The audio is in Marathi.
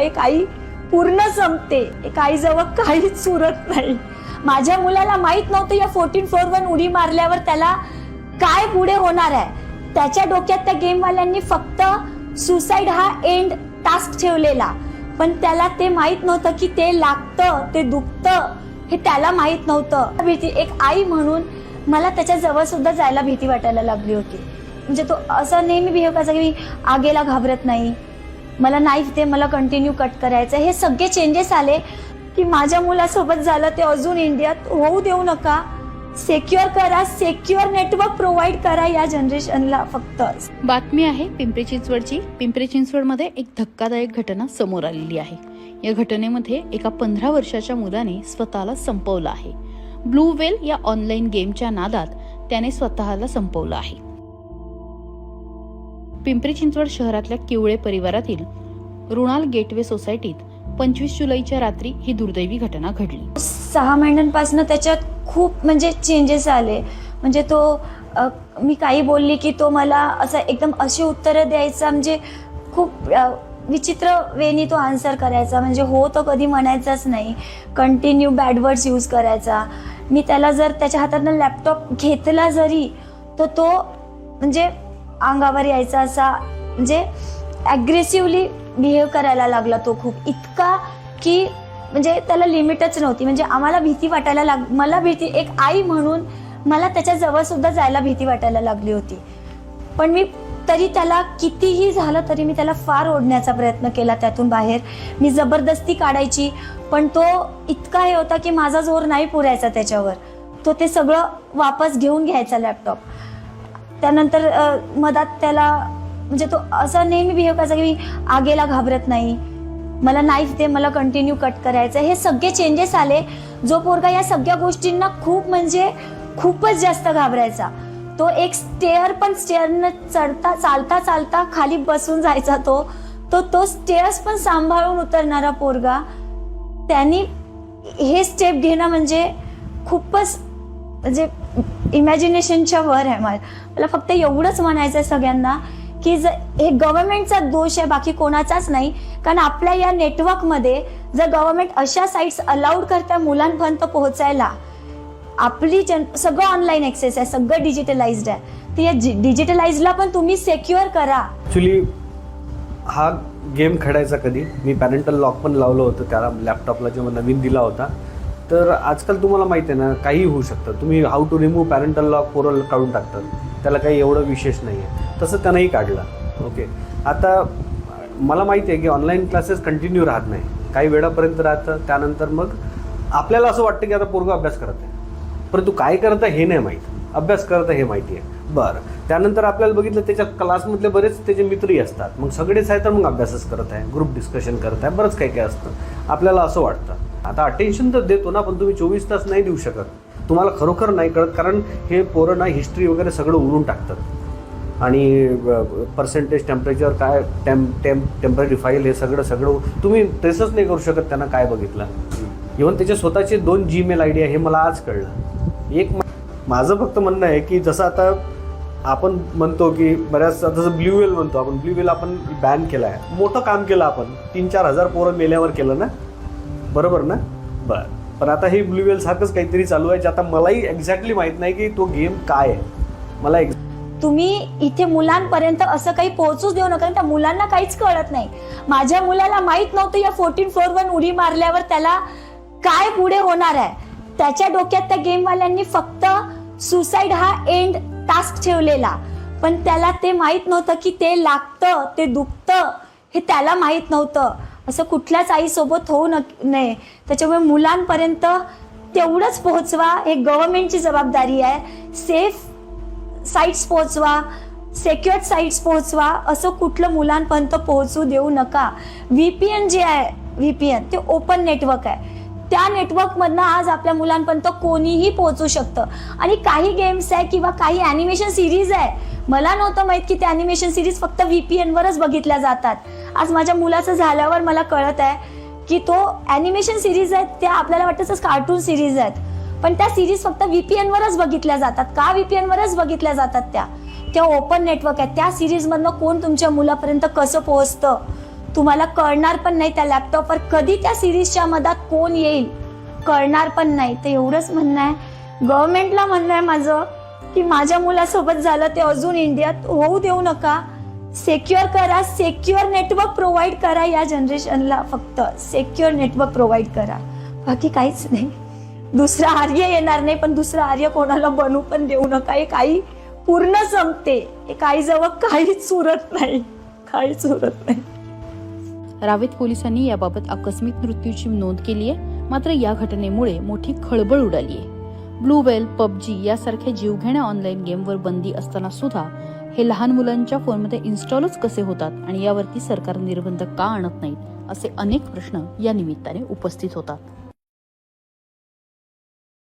एक आई पूर्ण संपते. एक आईजवळ काहीच सुरत नाही. माझ्या मुलाला माहीत नव्हतं या फोर्टीन फोर वर उडी मारल्यावर त्याला काय पुढे होणार आहे. त्याच्या डोक्यात त्या गेमवाल्यांनी फक्त सुसाईड हा एंड टास्क ठेवलेला. पण त्याला ते माहीत नव्हतं की ते लागतं ते दुखतं हे त्याला माहीत नव्हतं. भीती एक आई म्हणून मला त्याच्याजवळ सुद्धा जायला भीती वाटायला लागली होती. म्हणजे तो असं नेहमी बिहेव करायचा की मी आगेला घाबरत नाही. मला नाईफ दे मला कंटिन्यू कट करायचं हे सगळे चेंजेस आले की माझ्या मुलासोबत झालं ते अजून इंडियात होऊ देऊ नका. सेक्युअर करा. सेक्युअर नेटवर्क प्रोव्हाइड करा या जनरेशनला फक्त. बातमी आहे पिंपरी चिंचवडची. पिंपरी चिंचवडमध्ये एक धक्कादायक घटना समोर आलेली आहे. या घटनेमध्ये एका पंधरा वर्षाच्या मुलाने स्वतःला संपवलं आहे. ब्लू वेल या ऑनलाईन गेमच्या नादात त्याने स्वतःला संपवलं आहे. पिंपरी चिंचवड शहरातल्या किवळे परिवारातील रुणाल गेटवे सोसायटीत पंचवीस जुलैच्या रात्री ही दुर्दैवी घटना घडली. सहा महिन्यांपासून त्याच्यात खूप म्हणजे चेंजेस आले. म्हणजे तो अ, मी काही बोलली की तो मला असं एकदम अशी उत्तरं द्यायचा म्हणजे खूप अ, विचित्र वेनी तो आन्सर करायचा. म्हणजे हो तो कधी म्हणायचाच नाही. कंटिन्यू बॅड वर्ड्स यूज करायचा. मी त्याला जर त्याच्या हातातनं लॅपटॉप घेतला जरी तर तो म्हणजे अंगावर यायचा असा म्हणजे ॲग्रेसिव्हली बिहेव करायला लागला तो खूप. इतका की म्हणजे त्याला लिमिटच नव्हती. म्हणजे आम्हाला भीती वाटायला लाग मला भीती एक आई म्हणून मला त्याच्याजवळ सुद्धा जायला भीती वाटायला लागली होती. पण मी तरी त्याला कितीही झालं तरी मी त्याला फार ओढण्याचा प्रयत्न केला त्यातून बाहेर. मी जबरदस्ती काढायची पण तो इतका हे होता की माझा जोर नाही पुरायचा त्याच्यावर. तो ते सगळं वापस घेऊन घ्यायचा लॅपटॉप त्यानंतर मधात त्याला म्हणजे तो असा नेहमी बिहेव करायचा की मी आगेला घाबरत नाही. मला नाईफ दे मला कंटिन्यू कट करायचं हे सगळे चेंजेस आले. जो पोरगा या सगळ्या गोष्टींना खूप म्हणजे खूपच जास्त घाबरायचा. तो एक स्टेअर पण स्टेअरनं चढता चालता चालता खाली बसून जायचा तो. तो तो स्टेअर्स पण सांभाळून उतरणारा पोरगा. त्यांनी हे स्टेप घेणं म्हणजे खूपच म्हणजे इमॅजिनेशनच्या वर आहे. मला मला फक्त एवढंच म्हणायचं आहे सगळ्यांना. की जर हे गव्हर्नमेंटचा दोष आहे बाकी कोणाचाच नाही. कारण आपल्या या नेटवर्कमध्ये जर गव्हर्नमेंट अशा साईट्स अलाउड करता मुलांपर्यंत पोहोचायला आपली जन सगळं ऑनलाईन ऍक्सेस आहे सगळं डिजिटलाइज्ड आहे. तर या डिजिटलाइजला पण तुम्ही सेक्युअर करा. ॲक्च्युली हा गेम खेळायचा कधी? मी पॅरेंटल लॉक पण लावलं होतं त्याला लॅपटॉपला जेव्हा नवीन दिला होता. तर आजकाल तुम्हाला माहिती आहे ना काही होऊ शकतं. तुम्ही how to remove parental lock coral काढून टाकतात. त्याला काही एवढं विशेष नाही आहे तसं त्यानंही काढलं. ओके आता मला माहिती आहे की ऑनलाईन क्लासेस कंटिन्यू राहत नाही. काही वेळापर्यंत राहतं त्यानंतर मग आपल्याला असं वाटतं की आता पोरगा अभ्यास करत आहे. परंतु काय करतं हे नाही माहीत. अभ्यास करतं हे माहिती आहे. बरं. त्यानंतर आपल्याला बघितलं त्याच्या क्लासमधले बरेच त्याचे मित्रही असतात. मग सगळेच आहे तर मग अभ्यासच करत आहे ग्रुप डिस्कशन करत आहे बरंच काही काय असतं. आपल्याला असं वाटतं. आता अटेन्शन तर देतो ना पण तुम्ही चोवीस तास नाही देऊ शकत. तुम्हाला खरोखर नाही कळत कारण हे पोरं ना हिस्ट्री वगैरे सगळं उडून टाकतात. आणि पर्सेंटेज टेम्परेचर काय टेम टेम टेम्परेरी फाईल हे सगळं सगळं तुम्ही ट्रेसच नाही करू शकत त्यांना काय बघितलं. इव्हन त्याचे स्वतःचे दोन जीमेल आय डी आहे हे मला आज कळलं. एक माझं फक्त म्हणणं आहे की जसं आता आपण म्हणतो की बऱ्याच जसं ब्ल्यू वेल म्हणतो आपण ब्ल्यू वेल आपण बॅन केला आहे मोठं काम केलं आपण. तीन चार हजार पोरं मेल्यावर केलं ना? बरोबर ना? बरं. पण आता हे ब्ल्यू वेल सारखंच काहीतरी चालू आहे जे आता मलाही एक्झॅक्टली माहीत नाही की तो गेम काय आहे. मला ex- तुम्ही इथे मुलांपर्यंत असं काही पोहोचूच देऊ नका कारण त्या मुलांना काहीच कळत नाही. माझ्या मुलाला माहीत नव्हतं या फोर्टीन फ्लोअर वर उडी मारल्यावर त्याला काय पुढे होणार आहे. त्याच्या डोक्यात त्या गेमवाल्यांनी फक्त सुसाईड हा एंड टास्क ठेवलेला. पण त्याला ते माहीत नव्हतं की ते लागतं ते दुखतं हे त्याला माहीत नव्हतं. असं कुठल्याच आईसोबत होऊ नये. त्याच्यामुळे मुलांपर्यंत तेवढंच पोहोचवा हे गव्हर्नमेंटची जबाबदारी आहे. सेफ साईट्स पोहोचवा सेक्युअर साईट्स पोहोचवा असं कुठलं मुलांपर्यंत पोहोचू देऊ नका. व्ही पी एन जे आहे व्ही पी एन ते ओपन नेटवर्क आहे. त्या नेटवर्कमधनं आज आपल्या मुलांपर्यंत कोणीही पोहोचू शकतं. आणि काही गेम्स आहे किंवा काही अॅनिमेशन सिरीज आहे मला नव्हतं माहीत की त्या अॅनिमेशन सिरीज फक्त व्हीपीएन वरच बघितल्या जातात. आज माझ्या मुलाचं झाल्यावर मला कळत आहे की तो अॅनिमेशन सिरीज आहेत त्या आपल्याला वाटतं कार्टून सिरीज आहेत. पण त्या सिरीज फक्त व्हीपीएन वरच बघितल्या जातात. का व्हीपीएन वरच बघितल्या जातात त्या? त्या ओपन नेटवर्क आहेत. त्या सिरीजमधनं कोण तुमच्या मुलापर्यंत कसं पोहोचतं? तुम्हाला कळणार पण नाही त्या लॅपटॉपवर कधी त्या सिरीजच्या मधात कोण येईल? कळणार पण नाही. ते एवढंच म्हणणं आहे. गव्हर्नमेंटला म्हणणं आहे माझं की माझ्या मुलासोबत झालं ते अजून इंडियात होऊ देऊ नका. सेक्युअर करा. सेक्युअर नेटवर्क प्रोव्हाइड करा या जनरेशनला फक्त. सेक्युअर नेटवर्क प्रोव्हाइड करा. बाकी काहीच नाही. दुसरं आर्य येणार नाही पण दुसरं आर्य कोणाला बनू पण देऊ नका. हे काही पूर्ण संपते. हे काही जवळ काहीच उरत नाही. काहीच उरत नाही. रावेत पोलिसांनी याबाबत आकस्मिक मृत्यूची नोंद केली आहे. मात्र या घटनेमुळे मोठी खळबळ उडाली आहे. ब्लू वेल पबजी यासारख्या जीवघेण्या ऑनलाईन गेमवर बंदी असताना सुद्धा हे लहान मुलांच्या फोनमध्ये इन्स्टॉलच कसे होतात आणि यावरती सरकार निर्बंध का आणत नाहीत असे अनेक प्रश्न या निमित्ताने उपस्थित होतात.